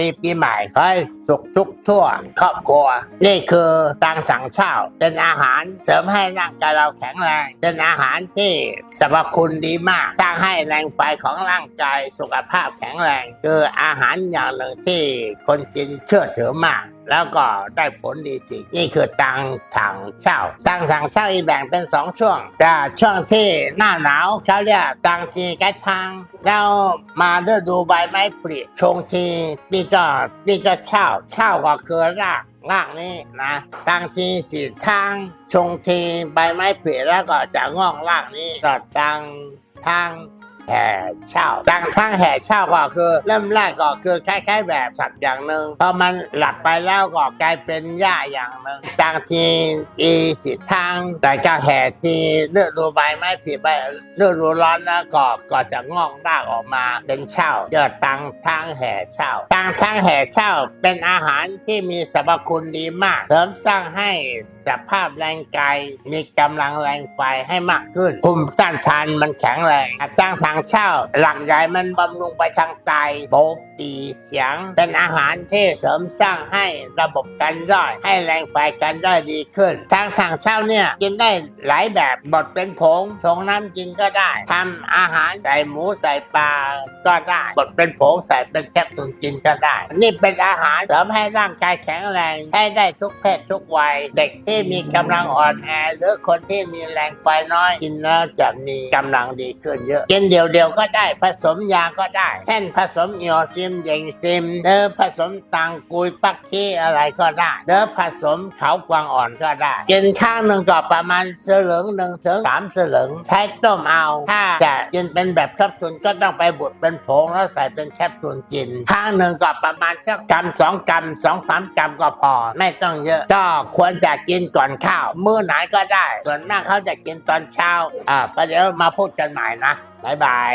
ดีปีใหม่ขอให้สุขทุกทั่ว ครอบครัว นี่คือตังสังเช่าเป็นอาหารเสริมให้ร่างกายเราแข็งแรง เป็นอาหารที่สรรพคุณดีมากสร้างให้แรงไฟของร่างกายสุขภาพแข็งแรง คืออาหารอย่างหนึ่งที่คนกินเชื่อถือมาก แล้วก็ได้ผลดีจริงนี่คือตังถังเช่า ตังถังเช่าอีกแบ่งเป็นสองช่วงแต่ช่วงที่หน้าหนาวเขาเรียกตังทีกระทางแล้วมาฤดูใบไม้ผลิชงทีนี่ก็นี่ก็เช่า เช่าก็คือรากรากนี่นะตังทีสีทาง ชงทีใบไม้ผลิแล้วก็จะงอกรากนี้ก็ตังทาง แห่เช่าดังทั้งแห่เช่าก็คือ เริ่มแรกก็คือคล้ายๆแบบสัตว์อย่างหนึ่งพอมันหลับไปแล้วก็กลายเป็นหญ้าอย่างหนึ่งบางทีอีสิทางแต่ก็แห่ทีเลือดรูใบไม้ผลิใบเลือดรูร้อนแล้วก็ก็จะงอกรากออกมาเป็นเช่าเกิดตังทั้งแห่เช่าตังทั้งแห่เช่าเป็นอาหารที่มีสรรพคุณดีมากเสริมสร้างให้สภาพแรงกายมีกำลังแรงไฟให้มากขึ้นภูมิต้านทานมันแข็งแรงตั้งทางางเช่าหลักใหญ่มันบำรุงไปทางไตโบปีเสียง เป็นอาหารที่เสริมสร้างให้ระบบการย่อย ให้แรงไฟการย่อยดีขึ้น ทางทางเช่าเนี่ยกินได้หลายแบบบดเป็นผงชงน้ำกินก็ได้ทำอาหารใส่หมูใส่ปลาก็ได้บดเป็นผงใส่เป็นแคปซูลกินก็ได้ นี่เป็นอาหารเสริมให้ร่างกายแข็งแรง ให้ได้ทุกเพศทุกวัย เด็กที่มีกำลังอ่อนแอหรือคนที่มีแรงไฟน้อยกินแล้วจะมีกำลังดีขึ้นเยอะกินเดียวดียวๆก็ได้ผสมยาก็ได้เช่นผสมเอียวซิมเยงซิมเดิมผสมตังกุยปักขี้อะไรก็ได้เดิมผสมเขากวางอ่อนก็ได้กินข้างหนึ่งก็ประมาณเสลึงหนึ่งถึงสามเสลึงใช้ต้มเอาถ้าจะกินเป็นแบบแคปซูลก็ต้องไปบดเป็นผงแล้วใส่เป็นแคปซูลกินข้างหนึ่งก็ประมาณสักกำสองกำสองสามกำก็พอ ไม่ต้องเยอะก็ควรจะกินก่อนข้าวมื้อไหนก็ได้ ส่วนมากเขาจะกินตอนเช้าอ่าประเดี๋ยวมาพูดกันใหม่นะบ๊ายบาย